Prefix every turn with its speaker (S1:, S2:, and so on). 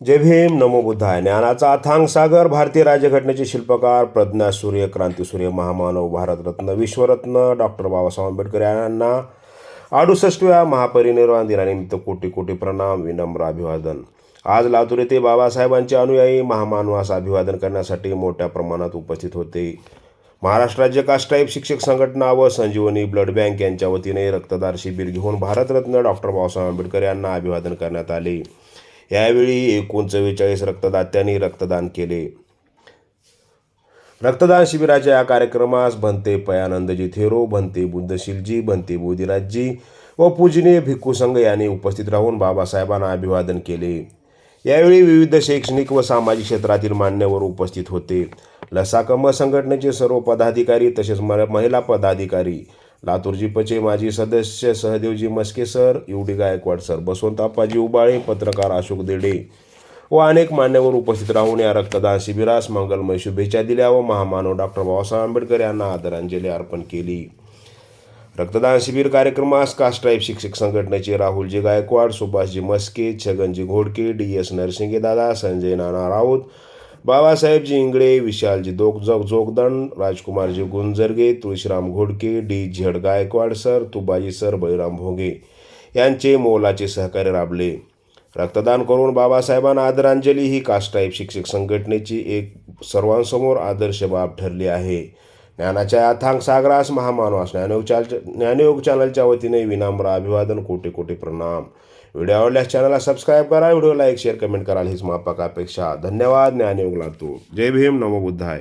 S1: जय भीम नमो बुद्धाय. ज्ञानाचा अथांग सागर भारतीय राज्यघटनेचे शिल्पकार प्रज्ञा सूर्य क्रांतीसूर्य महामानव भारतरत्न विश्वरत्न डॉक्टर बाबासाहेब आंबेडकर यांना अडुसष्टव्या महापरिनिर्वाण दिनानिमित्त कोटी कोटी प्रणाम विनम्र अभिवादन. आज लातूर येथे बाबासाहेबांचे अनुयायी महामानवास अभिवादन करण्यासाठी मोठ्या प्रमाणात उपस्थित होते. महाराष्ट्र राज्य कास्टाईप शिक्षक संघटना व संजीवनी ब्लड बँक यांच्या वतीने रक्तदार शिबिर घेऊन भारतरत्न डॉक्टर बाबासाहेब आंबेडकर यांना अभिवादन करण्यात आले. यावेळी एकूण चव्वेचाळीस रक्तदात्यांनी रक्तदान केले. रक्तदान शिबिराच्या या कार्यक्रमास भंते पयानंदजी थेरो भंते बुद्धशीलजी भंते बोधिराजजी व पूजनीय भिक्खू संघ यांनी उपस्थित राहून बाबासाहेबांना अभिवादन केले. यावेळी विविध शैक्षणिक व सामाजिक क्षेत्रातील मान्यवर उपस्थित होते. लसाकम संघटनेचे सर्व पदाधिकारी तसेच महिला पदाधिकारी लातूर पचे माजी सदस्य Sahadevji Maske sir UD Gaikwad sir Baswant Appaji Ubale पत्रकार अशोक देडे व अनेक मान्यवर उपस्थित राहून या रक्तदान शिबिरास मंगलमय शुभेच्छा दिल्या व महामानव डॉक्टर बाबासाहेब आंबेडकर यांना आदरांजली अर्पण केली. रक्तदान शिबिर कार्यक्रमास कास्ट्राईब शिक्षक संघटनेचे राहुलजी गायकवाड सुभाषजी मस्के छगनजी घोडके डी एस नरसिंगे दादा संजय नाना राऊत बाबासाहेबजी इंगळे विशालजी दोग जोग Jogdand Rajkumarji Gunjarge Tulshiram Ghodke D Z Gaikwad sir Tubaji sir Baliram Bhoge यांचे मोलाचे सहकार्य राबले. रक्तदान करून बाबासाहेबांना आदरांजली. ही कास्टाईप शिक्षक संघटनेची एक सर्वांसमोर आदर्श बाब ठरली आहे. ज्ञानाच्या अथांग सागरास महामानवास. ज्ञानयोग चाल ज्ञानयोग चॅनलच्या वतीने विनम्र अभिवादन कोटी कोटी प्रणाम. व्हिडिओ आवडल्यास चॅनलला सबस्क्राईब करा व्हिडिओ लाईक शेअर कमेंट कराल हीच मापकापेक्षा धन्यवाद ज्ञानयोग लागतो जय भीम नमो बुद्धाय.